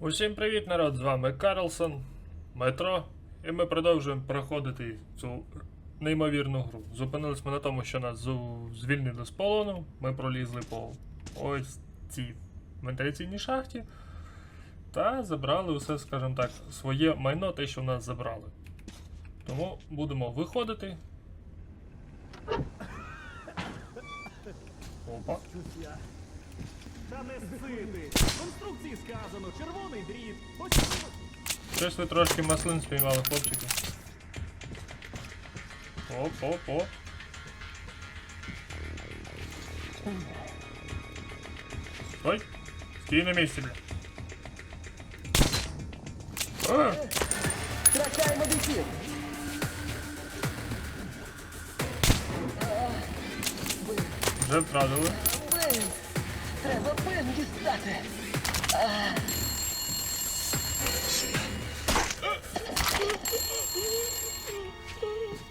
Усім привіт, народ! З вами Карлсон, Метро, і ми продовжуємо проходити цю неймовірну гру. Зупинились ми на тому, що нас звільнили з полону. Ми пролізли по ось цій вентиляційній шахті та забрали усе, скажімо так, своє майно, те, що в нас забрали. Тому будемо виходити. Опа. Та не сити. В конструкції сказано, червоний дріт. Ось Щось ви трошки маслин спіймали, хлопчики. Оп, оп, оп. Стой! Стій на місці, бля. А, Втрачаємо бійців. вже втратили. Треба бин дістати.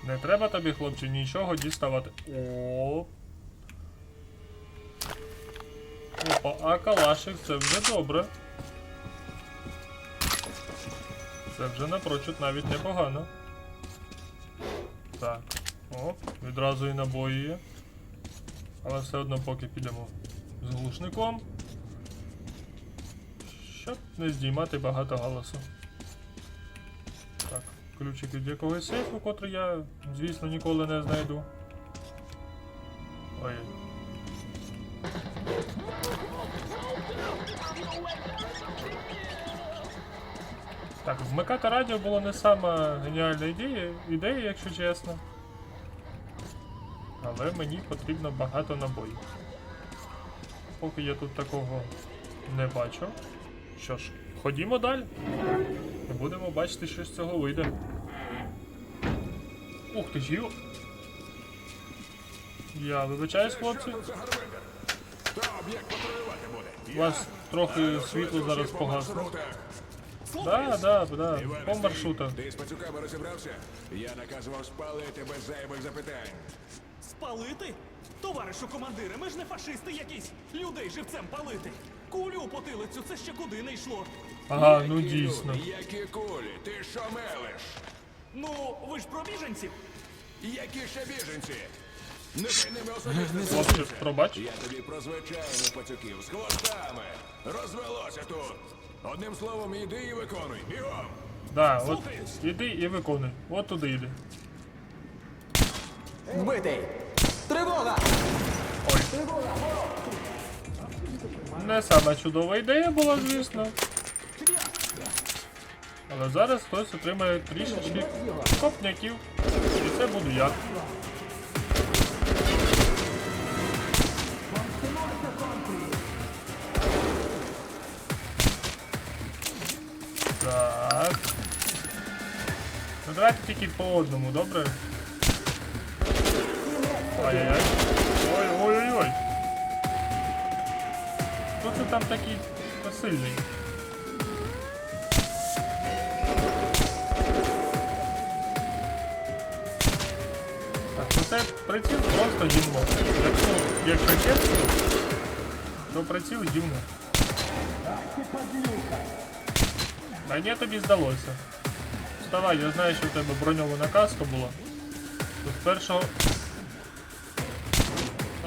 Не треба тобі, хлопче, нічого діставати. О. Опа, а калашик це вже добре. Це вже напрочуд навіть непогано. Так. Оп, відразу і набої є. Але все одно поки підемо з глушником. Щоб не здіймати багато галасу. Так, ключик від якогось сейфу, котрий я, звісно, ніколи не знайду. Ой. Так, вмикати радіо було не сама геніальна ідея, ідея, якщо чесно. Але мені потрібно багато набоїв. Поки я тут такого не бачу. Що ж, ходімо далі. Будемо бачити, що з цього вийде. Ух ти ж йо. Я вибачаюсь, хлопці. У вас трохи світло зараз слухай. Да, да, да, по маршруту. Ти з пацюками розібрався? Я наказував спалити без зайвих запитань. Спалити? Товаришу командире, ми ж не фашисти якісь. Людей живцем палити. Кулю у потилицю, це ще куди не йшло. Ага, ну Які дійсно. люди, Які кулі? Ти що мелиш? Ну, ви ж про біженців. Які ще біженці? Не ти ними особисто пробач. Я тобі про звичайних пацюків з хвостами. Розвелося тут. Одним словом, іди і виконуй. Бігом! Да, от Слухаюсь. іди і виконуй. От туди йди. Вбитий. Тривога! Не сама чудова ідея була, звісно. Але зараз хтось отримає трішечки копняків. І це буду я. Так. Ну давайте тільки по одному, добре? Ай-яй-яй. Ой-ой-ой-ой. Хто це там такий посильний? Так, ну це приціл просто гімно. Якщо, якщо чесно, то приціл гімно. А ні, тобі здалося. Вставай, я знаю, що в тебе броньована каска була. То з першого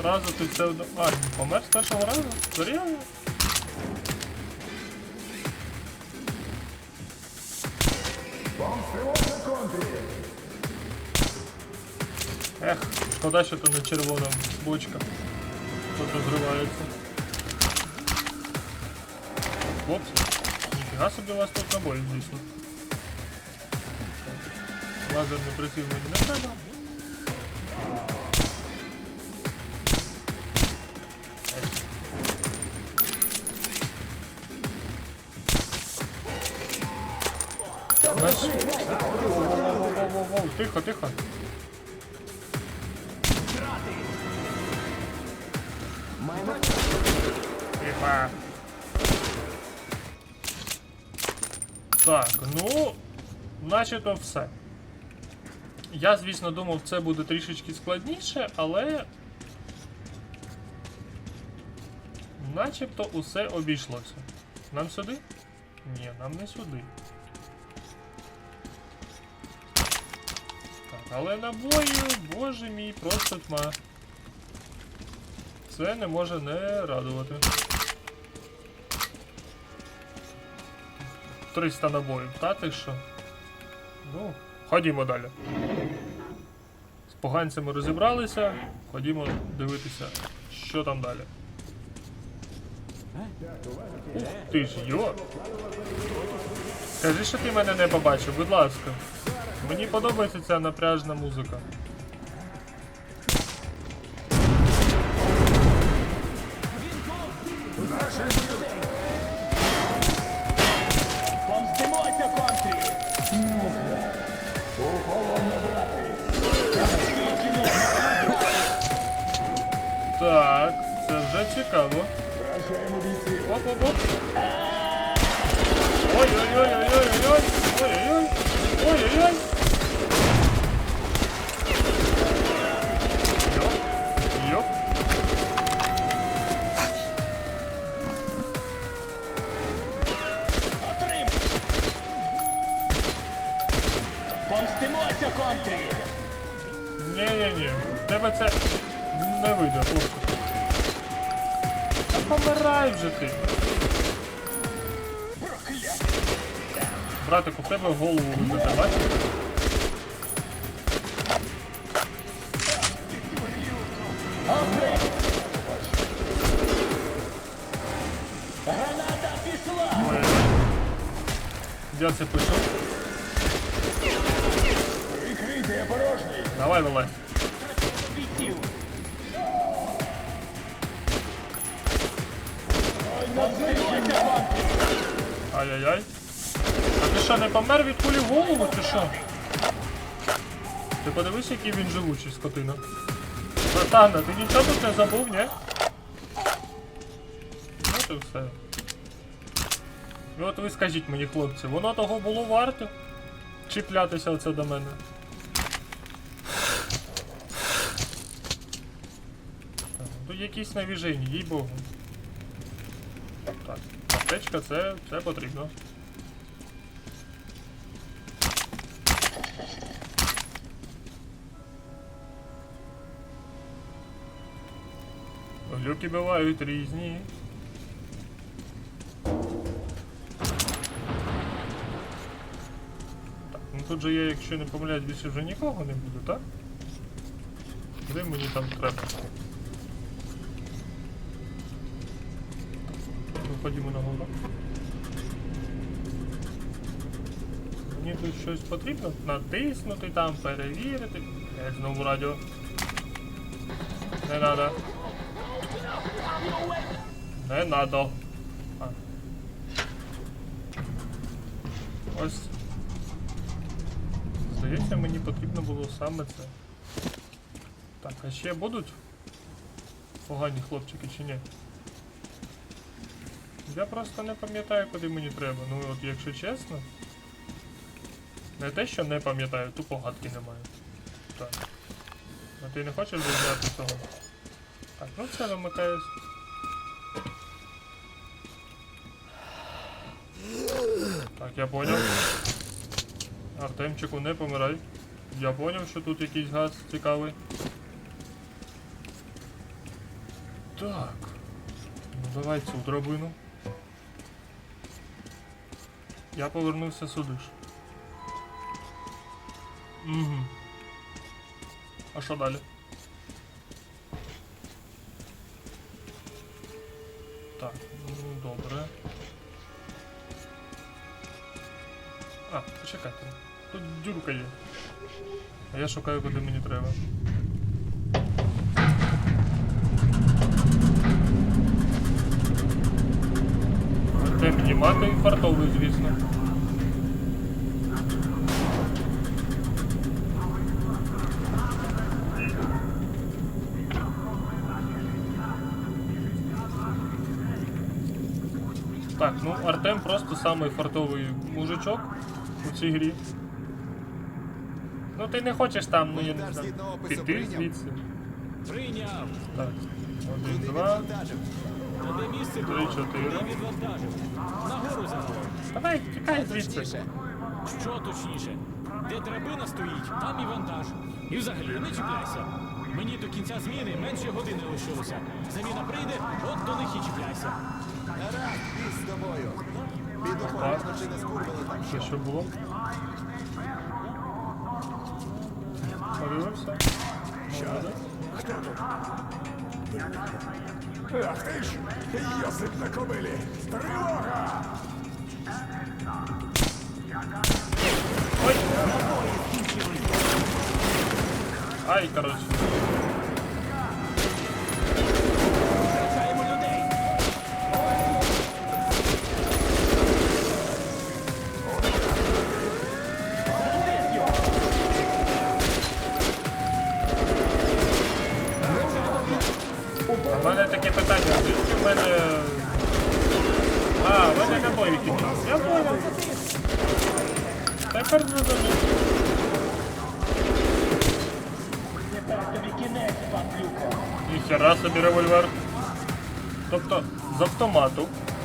разу ти все одно. А, помер з першого разу? Серйозно? Ех, шкода, що то не червона бочка. Тут розривається. Хлопці, ніфіга собі у вас тут набої, звісно. Лазерний приціл мені не треба. Воу-воу-воу-воу, Тихо, тихо. Тихо. Так, ну, начебто все. Я, звісно, думав, це буде трішечки складніше, але. Начебто усе обійшлося. Нам сюди? Ні, нам не сюди. Але набою, боже мій, просто тьма. Це не може не радувати. 300 набоїв, та ти що? Ну, ходімо далі. З поганцями розібралися, ходімо дивитися, що там далі. Ух ти ж, йо! Скажи, що ти мене не побачив, будь ласка. Мені подобається ця напряжна музика. Помстимося, контрі! Так, це вже цікаво. Оп-оп-оп. Ой-ой-ой-ой-ой-ой! Ой-ой-ой! Ой-ой-ой! Ні-ні-ні, тебе це не вийде, хлопче. Та помирай вже ти. Братику, в тебе голову вибите, бачиш? Я це пишу. Давай, контрі! Ай-яй-яй. А ти що, не помер від кулі в голову, чи що? Ти подивись, який він живучий, скотина. Братана, ти нічого тут не забув, ні? Ну то все. І от ви скажіть мені, хлопці, воно того було варто? Чіплятися оце до мене. Так, Тут якісь навіжені, їй богу. Так, аптечка це, це потрібно. Глюки бувають різні. Так, ну тут же я, якщо не помиляюсь, більше вже нікого не буде, так? Де мені там треба? Ходімо на. Мені тут щось потрібно натиснути там, перевірити. Я знову радіо. Не надо. Не надо. А. Ось. Здається, мені потрібно було саме це. Так, а ще будуть погані хлопчики чи ні? Я просто не пам'ятаю, куди мені треба. Ну от якщо чесно. Не те, що не пам'ятаю, тупо гадки немає. Так. А ти не хочеш зняти цього? Так, ну це вимикаюсь. Так, я поняв. Артемчику, не помирай. Я поняв, що тут якийсь газ цікавий. Так. Ну давай цю драбину. Я повернувся сюди ж. Угу. А що далі? Так, ну добре. А, почекайте. Тут дюрка є. А я шукаю, куди мені треба. Де піднімати фартовий, звісно. Так, ну Артем просто самий фартовий мужичок у цій грі. Ну ти не хочеш там, ну я не знаю. Піти звідси. Прийняв! Так. Один, два, Тобі місце чотири. відвантажив. Нагору за Давай, тікай звідси. Що точніше? Де драбина стоїть, там і вантаж. І взагалі не чіпляйся. Мені до кінця зміни менше години лишилося. Заміна прийде, от до них і чіпляйся. Гаразд, біс з тобою. Піду погляну, чи не скурвили там Це що було? Подивився. Ах ти ж! Йосип на кобилі! Тривога! Ой! Ай, коротше.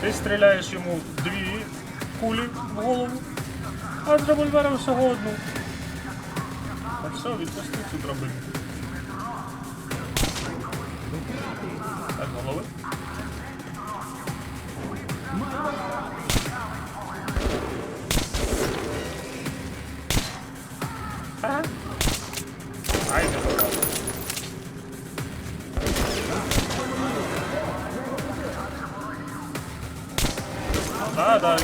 Ти стріляєш йому дві кулі в голову, а з револьвера всього одну. А все, відпусти цю драбину. Так, голови. Ага. Да, да.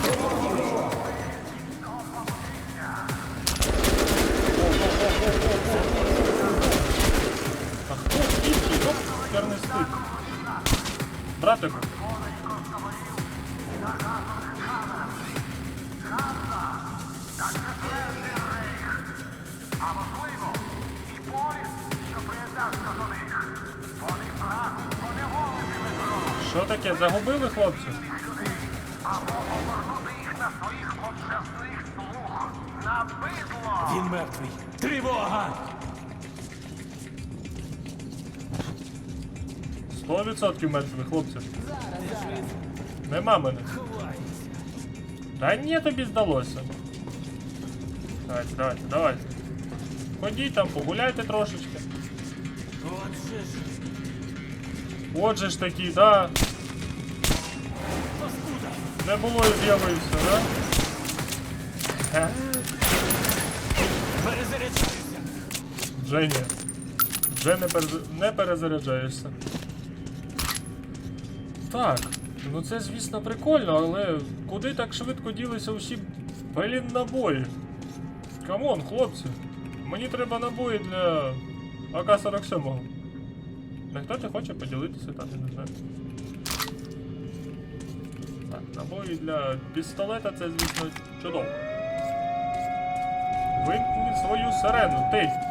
Ах, ну, ну, стик. Братику. Що таке? Загубили хлопці? Він мертвий. Тривога! Сто відсотків мертвих, хлопці. Нема мене. Та ні, тобі здалося. Давайте, давайте, давайте. Ходіть там, погуляйте трошечки. Отже ж, таки, да. Не було і з'явився, да? Вже ні. Вже не, перез... не перезаряджаєшся. Так, ну це звісно прикольно, але куди так швидко ділися усі блін набої? Камон, хлопці. Мені треба набої для АК-47. Ніхто не хоче поділитися, так, я не знаю. Так, набої для пістолета це, звісно, чудово. Вимкни свою сирену, ти!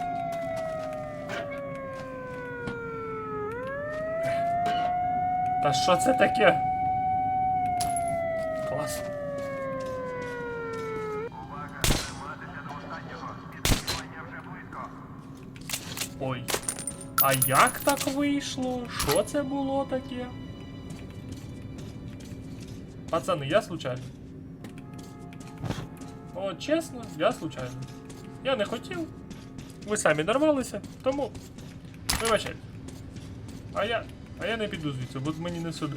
Та що це таке? Клас. Ой. А як так вийшло? Що це було таке? Пацани, я случайно. О, чесно, я случайно. Я не хотів. Ви самі нарвалися, тому. Вибачайте. А я. А я не піду звідси, бо мені не сюди.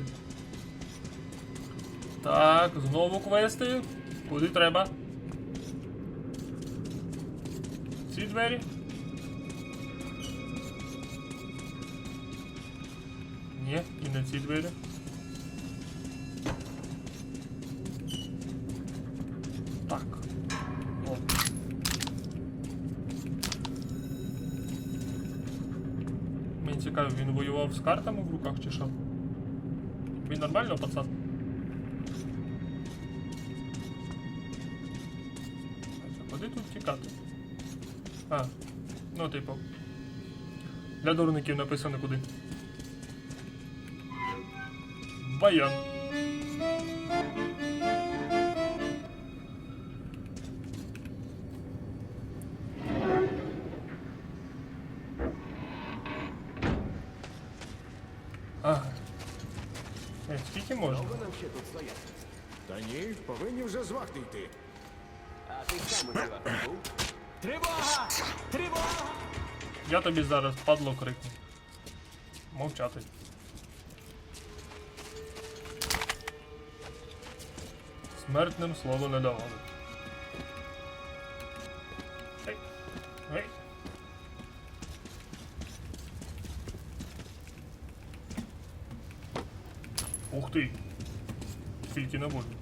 Так, знову квести. Куди треба? Ці двері. Ні, і не ці двері. Мені цікаво, він воював з картами в руках чи що? Він нормально, пацан? Куди тут тікати? А, ну типу. Для дурників написано куди. Баян. Довго нам ще тут стояти? Та ні, повинні вже з вахти йти. Тривога! Тривога! Я тобі зараз падло крикну. Мовчати. Смертним слово не давали. Тільки не буду.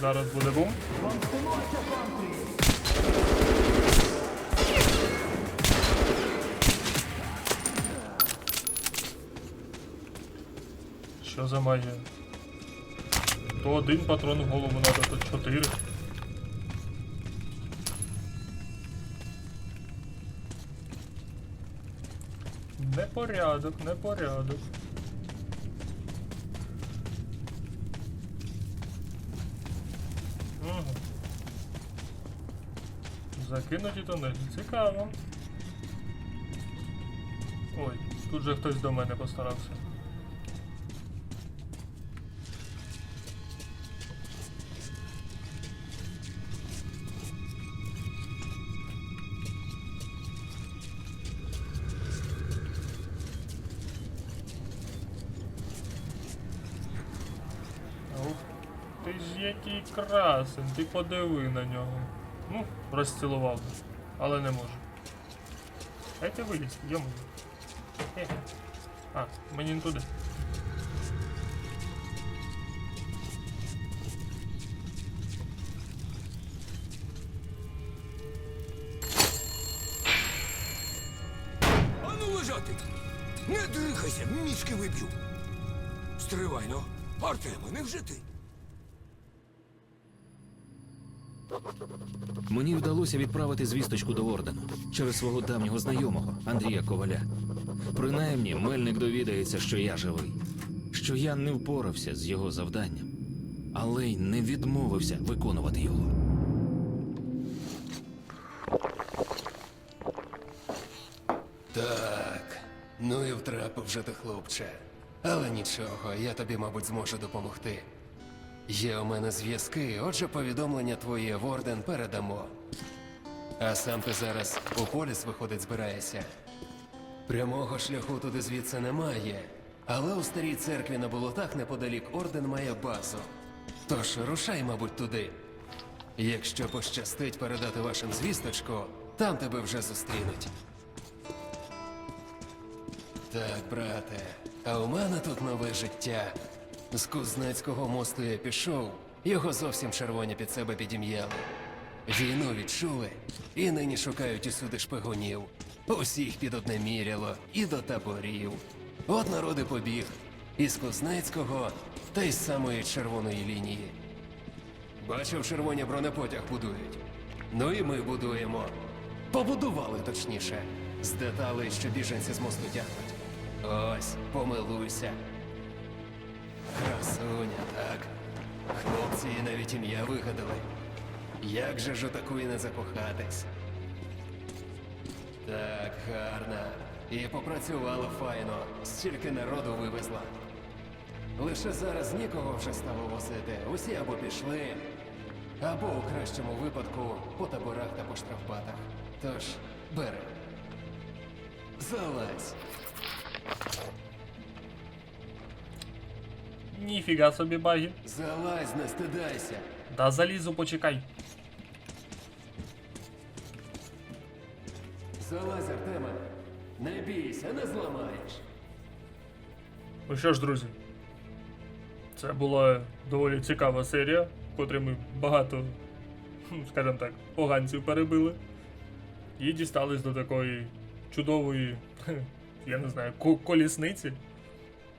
Зараз буде бум. Що за магія? То один патрон в голову надо, то чотири. Непорядок, непорядок. Угу. Закинуті тунелі. Цікаво. Ой, тут же хтось до мене постарався. Ух ти ж який красень, ти подиви на нього. Ну, розцілував би, але не можу. Дайте вилізти, йому. А, мені не туди. Ану лежати! Не дихайся, мішки виб'ю. Стривай, ну. Артеме, не вже ти. Мені вдалося відправити звісточку до ордену через свого давнього знайомого Андрія Коваля. Принаймні, мельник довідається, що я живий, що я не впорався з його завданням, але й не відмовився виконувати його. Так, ну і втрапив вже ти, хлопче. Але нічого, я тобі, мабуть, зможу допомогти. Є у мене зв'язки, отже, повідомлення твоє в орден передамо. А сам ти зараз у поліс виходить збираєшся. Прямого шляху туди звідси немає, але у старій церкві на болотах неподалік орден має базу. Тож рушай, мабуть, туди. Якщо пощастить передати вашим звісточку, там тебе вже зустрінуть. Так, брате, а у мене тут нове життя. З Кузнецького мосту я пішов, його зовсім червоні під себе підім'яли. Війну відчули і нині шукають усюди шпигунів. Усіх під одне міряло і до таборів. От народи побіг із Кузнецького та й з самої червоної лінії. Бачив, червоні бронепотяг будують. Ну і ми будуємо. Побудували точніше. З деталей, що біженці з мосту тягнуть. Ось, помилуйся. Красуня, так. Хлопці навіть ім'я вигадали. Як же ж отаку і не закохатись? Так, гарна. І попрацювала файно, стільки народу вивезла. Лише зараз нікого вже стало возити. Усі або пішли, або у кращому випадку по таборах та по штрафбатах. Тож, бери. Залазь. Ніфіга собі баги. Залазь, не стидайся. Да залізу, почекай. Залазь, Артеме. Не бійся, не зламаєш. Ну що ж, друзі, це була доволі цікава серія, в котрій ми багато, скажімо так, поганців перебили. І дістались до такої чудової, я не знаю, колісниці.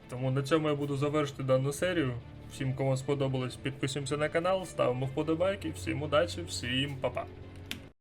Тому на цьому я буду завершити дану серію. Всім, кому сподобалось, підписуємося на канал, ставимо вподобайки. Всім удачі, всім па-па.